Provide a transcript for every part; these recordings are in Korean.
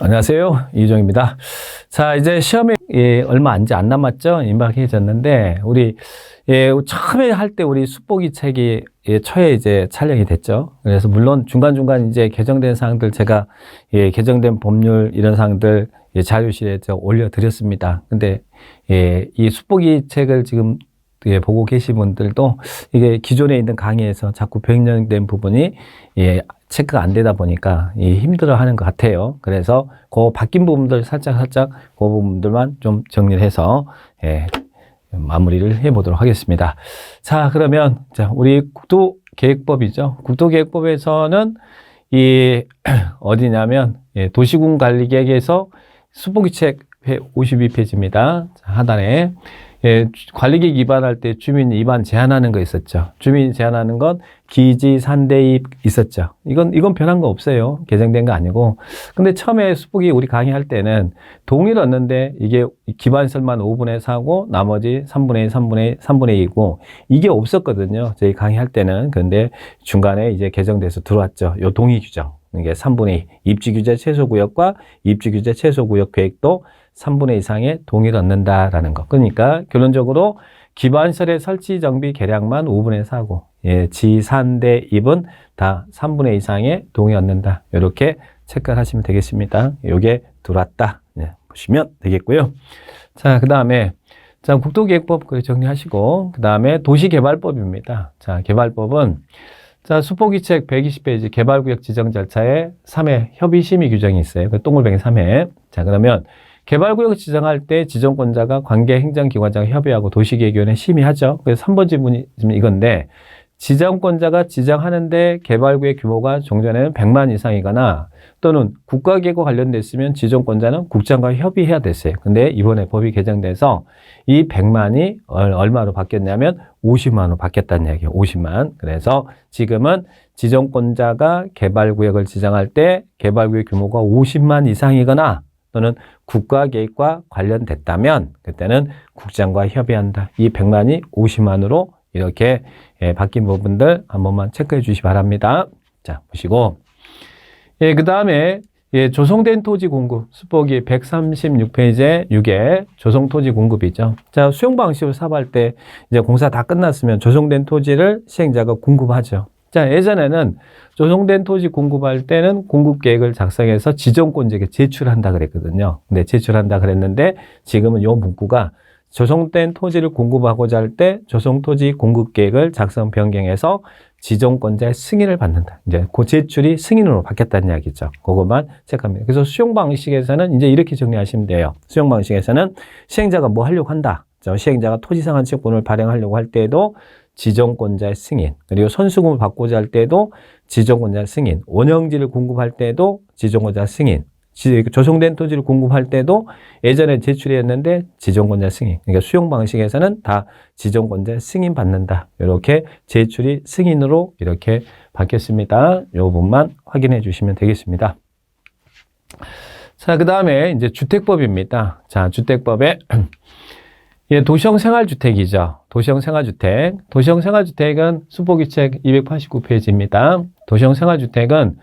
안녕하세요. 이종입니다. 자, 이제 시험에 예, 얼마 안, 안 남았죠? 임박해졌는데, 우리, 예, 처음에 할 때 우리 수보기 책이 예, 초에 이제 촬영이 됐죠. 그래서 물론 중간중간 이제 개정된 사항들 제가 예, 개정된 법률 이런 사항들 예, 자료실에 저 올려드렸습니다. 근데 예, 이 수보기 책을 지금 예, 보고 계신 분들도 이게 기존에 있는 강의에서 자꾸 변경된 부분이 예, 체크가 안 되다 보니까 예, 힘들어 하는 것 같아요. 그래서 그 바뀐 부분들 살짝 살짝 그 부분들만 좀 정리를 해서 예, 마무리를 해 보도록 하겠습니다. 자, 그러면 자, 우리 국토계획법이죠. 국토계획법에서는 이 어디냐면 예, 도시군 관리계획에서 수보기책 52페이지입니다. 하단에 예, 관리계획 위반할 때 주민 위반 제한하는 거 있었죠. 주민 제한하는 건 기지 산대입 있었죠. 이건 이건 변한 거 없어요. 개정된 거 아니고. 근데 처음에 수복이 우리 강의할 때는 동의를 얻는데 이게 기반설만 5분의 4고 나머지 3분의 1, 3분의 1, 3분의 2고 이게 없었거든요. 저희 강의할 때는. 근데 중간에 이제 개정돼서 들어왔죠. 요 동의 규정. 이게 3분의 2. 입지 규제 최소 구역과 입지 규제 최소 구역 계획도 3분의 이상의 동의를 얻는다라는 것. 그러니까 결론적으로 기반설의 설치 정비 계량만 5분의 4고 예, 지산대 입은 다 3분의 이상의 동의 얻는다. 이렇게 체크를 하시면 되겠습니다. 요게 들어왔다. 예, 보시면 되겠고요. 자, 그 다음에 자, 국토계획법 그 정리하시고 그 다음에 도시개발법입니다. 자, 개발법은 자, 수포기책 120페이지 개발구역 지정 절차에 3회 협의심의 규정이 있어요. 그 동글뱅이 3회. 자, 그러면 개발구역 지정할 때 지정권자가 관계 행정기관장 협의하고 도시계획위원회 심의하죠. 그래서 3번 질문이 이건데 지정권자가 지정하는데 개발구역 규모가 종전에는 100만 이상이거나 또는 국가계획과 관련됐으면 지정권자는 국장과 협의해야 됐어요. 근데 이번에 법이 개정돼서 이 100만이 얼마로 바뀌었냐면 50만으로 바뀌었다는 얘기예요. 50만. 그래서 지금은 지정권자가 개발구역을 지정할 때 개발구역 규모가 50만 이상이거나 또는 국가 계획과 관련됐다면 그때는 국장과 협의한다. 이 100만이 50만으로 이렇게 예, 바뀐 부분들 한 번만 체크해 주시 기 바랍니다. 자, 보시고 예, 그 다음에 예, 조성된 토지 공급 수법이 136페이지에 6에 조성 토지 공급이죠. 자, 수용 방식으로 사업할 때 이제 공사 다 끝났으면 조성된 토지를 시행자가 공급하죠. 자, 예전에는 조성된 토지 공급할 때는 공급 계획을 작성해서 지정권자에게 제출한다 그랬거든요. 근데 제출한다 그랬는데 지금은 요 문구가 조성된 토지를 공급하고자 할 때 조성 토지 공급 계획을 작성 변경해서 지정권자의 승인을 받는다. 이제 그 제출이 승인으로 바뀌었다는 이야기죠. 그것만 체크합니다. 그래서 수용 방식에서는 이제 이렇게 정리하시면 돼요. 수용 방식에서는 시행자가 뭐 하려고 한다. 시행자가 토지상한 채권을 발행하려고 할 때에도 지정권자의 승인, 그리고 선수금을 받고자 할 때도 지정권자 승인, 원형지를 공급할 때도 지정권자 승인, 조성된 토지를 공급할 때도 예전에 제출했는데 지정권자 승인. 그러니까 수용 방식에서는 다 지정권자 승인 받는다. 이렇게 제출이 승인으로 이렇게 바뀌었습니다. 이 부분만 확인해 주시면 되겠습니다. 자, 그 다음에 이제 주택법입니다. 자, 주택법에 예, 도시형 생활주택이죠. 도시형 생활주택. 도시형 생활주택은 수보기책 289페이지입니다. 도시형 생활주택은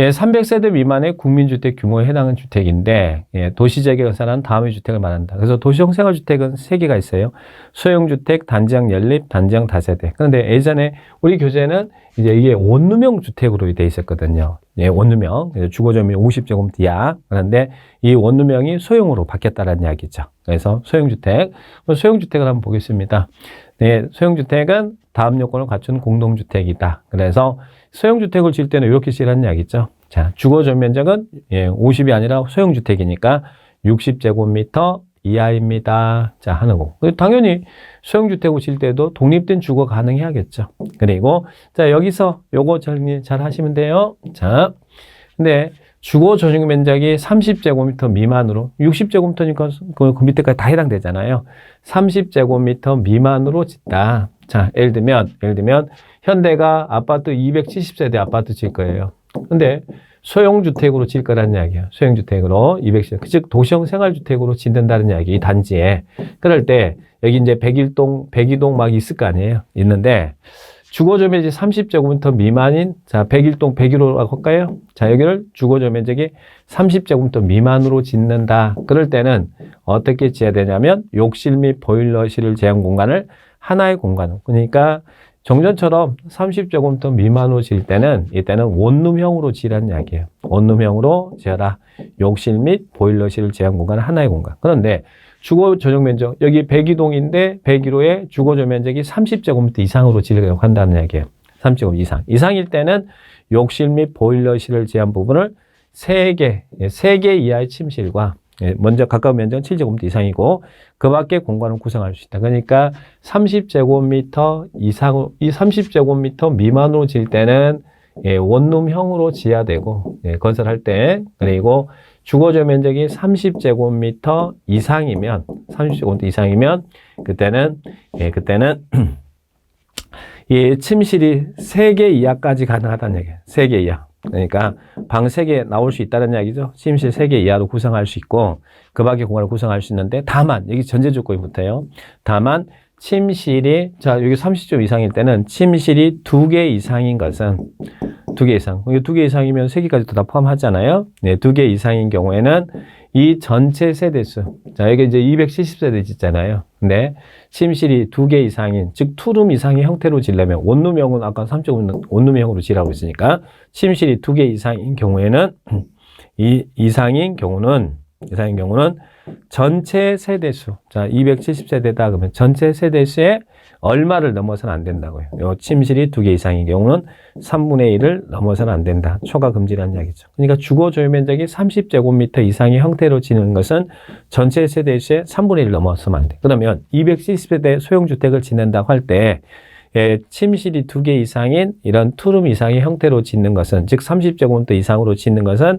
예, 300세대 미만의 국민주택 규모에 해당하는 주택인데, 예, 도시재개 의사는 다음의 주택을 말한다. 그래서 도시형 생활주택은 세 개가 있어요. 소형주택, 단지형 연립, 단지형 다세대. 그런데 예전에 우리 교재는 이제 이게 원룸형 주택으로 돼 있었거든요. 예, 원룸형. 주거점이 50제곱미터 이하. 그런데 이 원룸형이 소형으로 바뀌었다는 이야기죠. 그래서 소형주택. 소형주택을 한번 보겠습니다. 네, 소형주택은 다음 요건을 갖춘 공동주택이다. 그래서 소형주택을 지을 때는 이렇게 지으라는 이야기죠. 자, 주거 전 면적은 예, 50이 아니라 소형주택이니까 60제곱미터 이하입니다. 자, 하는 거. 당연히 소형주택을 지을 때도 독립된 주거 가능해야겠죠. 그리고, 자, 여기서 요거 정리 잘 하시면 돼요. 자, 근데 주거 전용 면적이 30제곱미터 미만으로, 60제곱미터니까 그, 그 밑에까지 다 해당되잖아요. 30제곱미터 미만으로 짓다. 자, 예를 들면, 예를 들면, 현대가 아파트 270세대 아파트 질 거예요. 근데 소형주택으로 질 거라는 이야기예요. 소형주택으로 210, 즉 도시형 생활주택으로 짓는다는 이야기, 이 단지에. 그럴 때 여기 이제 백일동, 백이동 막 있을 거 아니에요. 있는데 주거조 면적이 30제곱미터 미만인 자 101동 101호라고 할까요? 자 여기를 주거조 면적이 30제곱미터 미만으로 짓는다. 그럴 때는 어떻게 지어야 되냐면 욕실 및 보일러실을 제한 공간을 하나의 공간 그러니까 정전처럼 30제곱미터 미만으로 지을 때는 이때는 원룸형으로 지으라는 이야기예요. 원룸형으로 지어라. 욕실 및 보일러실 제한 공간은 하나의 공간. 그런데 주거 전용 면적 여기 102동인데 101호에 주거 전 면적이 30제곱미터 이상으로 지으려고 한다는 이야기예요. 30제곱 이상. 이상일 때는 욕실 및 보일러실을 제한 부분을 3개, 3개 이하의 침실과 예, 먼저 가까운 면적은 7제곱미터 이상이고 그 밖에 공간을 구성할 수 있다. 그러니까 30제곱미터 이상, 이 30제곱미터 미만으로 지을 때는 예, 원룸형으로 지어야 되고 예, 건설할 때 그리고 주거조 면적이 30제곱미터 이상이면 30제곱미터 이상이면 그때는 예, 그때는 이 침실이 3개 이하까지 가능하다는 얘기예요. 3개 이하. 그러니까 방 3개 나올 수 있다는 이야기죠. 침실 3개 이하도 구성할 수 있고 그 밖에 공간을 구성할 수 있는데 다만 여기 전제 조건이 붙어요. 다만 침실이 자 여기 30점 이상일 때는 침실이 2개 이상인 것은 2개 이상. 이게 2개 이상이면 3개까지도 다 포함하잖아요. 네, 2개 이상인 경우에는 이 전체 세대수. 자, 여기 이제 270세대 짓잖아요. 근데 침실이 2개 이상인, 즉 투룸 이상의 형태로 지려면 원룸형은 아까 3.5 원룸형으로 지라고 했으니까 침실이 2개 이상인 경우에는 이 이상인 경우는 이상인 경우는 전체 세대수. 자, 270세대다 그러면 전체 세대수의 얼마를 넘어서는 안 된다고요. 요 침실이 두 개 이상인 경우는 3분의 1을 넘어서는 안 된다. 초과 금지라는 이야기죠. 그러니까 주거 조유 면적이 30제곱미터 이상의 형태로 지는 것은 전체 세대수의 3분의 1을 넘어서면 안 돼. 그러면 270세대 소형주택을 짓는다고 할 때, 예, 침실이 두 개 이상인 이런 투룸 이상의 형태로 짓는 것은, 즉 30제곱미터 이상으로 짓는 것은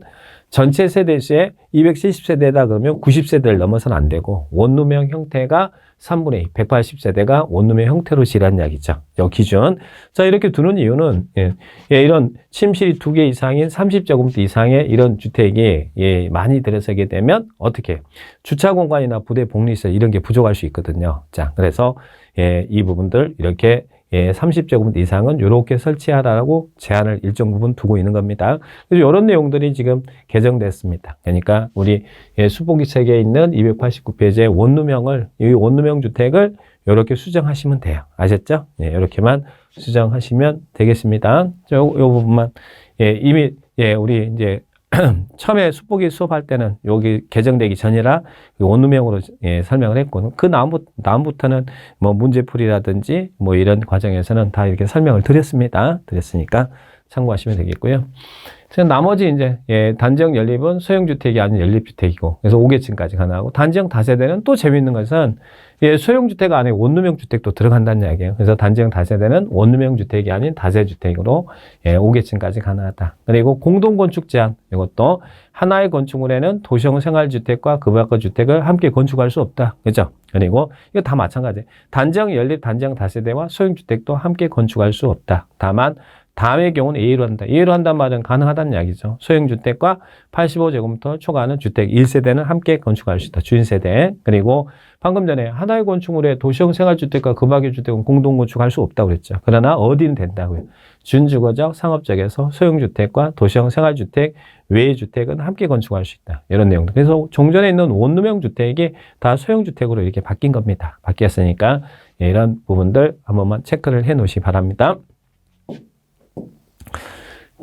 전체 세대수의 270세대다 그러면 90세대를 넘어서는 안 되고 원룸형 형태가 3분의 2, 180세대가 원룸의 형태로 지란 이야기죠. 요 기준. 자, 이렇게 두는 이유는, 예, 예, 이런 침실이 두 개 이상인 30제곱미터 이상의 이런 주택이, 예, 많이 들어서게 되면 어떻게, 주차 공간이나 부대 복리시설 이런 게 부족할 수 있거든요. 자, 그래서, 예, 이 부분들 이렇게 예, 30제곱미터 이상은 이렇게 설치하라고 제한을 일정 부분 두고 있는 겁니다. 그래서 이런 내용들이 지금 개정됐습니다. 그러니까 우리 예, 수보기 책에 있는 289페이지의 원룸형을 이 원룸형 주택을 이렇게 수정하시면 돼요. 아셨죠? 예, 이렇게만 수정하시면 되겠습니다. 저, 요, 요 부분만 예, 이미 예, 우리 이제 처음에 수보기 수업할 때는 여기 개정되기 전이라 그 원룸형으로 예, 설명을 했고 그 다음부터, 다음부터는 뭐 문제풀이라든지 뭐 이런 과정에서는 다 이렇게 설명을 드렸습니다. 드렸으니까 참고하시면 되겠고요. 그래서 나머지 이제 예, 단지형 연립은 소형 주택이 아닌 연립 주택이고 그래서 5계층까지 가능하고 단지형 다세대는 또 재미있는 것은 예, 소형 주택 안에 원룸형 주택도 들어간다는 이야기예요. 그래서 단지형 다세대는 원룸형 주택이 아닌 다세 주택으로 예, 5계층까지 가능하다. 그리고 공동 건축 제한 이것도 하나의 건축물에는 도시형 생활 주택과 그 밖의 주택을 함께 건축할 수 없다. 그죠? 그리고 이거 다 마찬가지예요. 단지형 연립 단지형 다세대와 소형 주택도 함께 건축할 수 없다. 다만 다음의 경우는 A로 한다. A로 한단 말은 가능하다는 이야기죠. 소형주택과 85제곱미터 초과하는 주택 1세대는 함께 건축할 수 있다. 주인 세대. 그리고 방금 전에 하나의 건축물에 도시형 생활주택과 그 밖의 주택은 공동 건축할 수 없다고 그랬죠. 그러나 어디는 된다고요. 준주거적, 상업적에서 소형주택과 도시형 생활주택, 외의 주택은 함께 건축할 수 있다. 이런 내용들. 그래서 종전에 있는 원룸형 주택이 다 소형주택으로 이렇게 바뀐 겁니다. 바뀌었으니까 예, 이런 부분들 한 번만 체크를 해 놓으시기 바랍니다.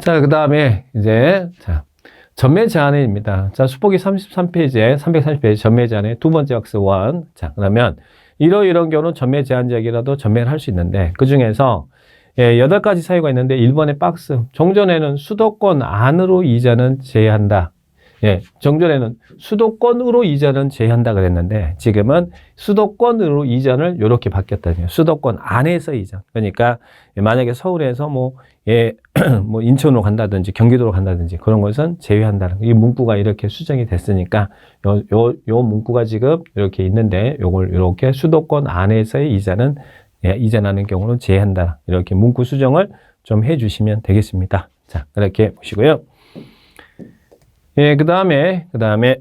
자, 그 다음에 이제, 자, 전매 제한입니다. 자, 수폭이 33페이지에, 330페이지 전매 제한의 두 번째 박스 원. 자, 그러면 이러 이런 경우는 전매 제한 지역이라도 전매를 할 수 있는데, 그 중에서 예, 여덟 가지 사유가 있는데 1번의 박스. 종전에는 수도권 안으로 이전은 제한다. 예, 정전에는 수도권으로 이전은 제한다 그랬는데 지금은 수도권으로 이전을 이렇게 바뀌었다는 수도권 안에서 이전. 그러니까 만약에 서울에서 뭐, 예, 뭐 인천으로 간다든지 경기도로 간다든지 그런 것은 제외한다는 이 문구가 이렇게 수정이 됐으니까 요, 요, 요 문구가 지금 이렇게 있는데 요걸 이렇게 수도권 안에서의 이전은 예, 이전하는 경우는 제한다. 이렇게 문구 수정을 좀 해주시면 되겠습니다. 자, 그렇게 보시고요. 예, 그 다음에, 그 다음에,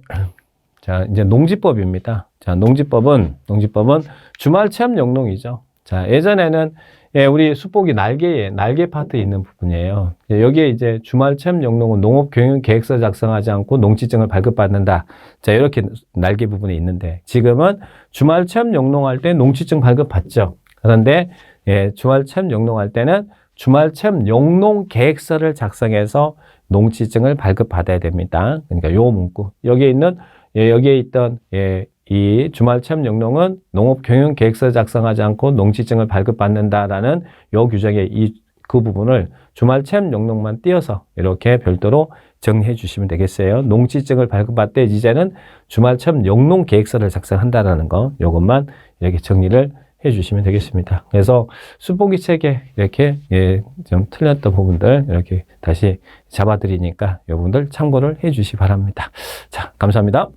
자, 이제 농지법입니다. 자, 농지법은, 농지법은 주말 체험 영농이죠. 자, 예전에는 예, 우리 수복이 날개에 날개 파트에 있는 부분이에요. 예, 여기에 이제 주말 체험 영농은 농업 경영 계획서 작성하지 않고 농지증을 발급받는다. 자, 이렇게 날개 부분이 있는데 지금은 주말 체험 영농할 때 농지증 발급받죠. 그런데 예, 주말 체험 영농할 때는 주말 체험 영농 계획서를 작성해서 농지증을 발급받아야 됩니다. 그러니까 요 문구 여기에 있는 예, 여기에 있던 예, 이 주말 체험 영농은 농업 경영 계획서 작성하지 않고 농지증을 발급받는다라는 요 규정의 이 그 부분을 주말 체험 영농만 띄어서 이렇게 별도로 정리해 주시면 되겠어요. 농지증을 발급받을 때 이제는 주말 체험 영농 계획서를 작성한다라는 거 요것만 이렇게 정리를 해 주시면 되겠습니다. 그래서 수보기 책에 이렇게 예, 좀 틀렸던 부분들 이렇게 다시 잡아드리니까 여러분들 참고를 해 주시 기 바랍니다. 자, 감사합니다.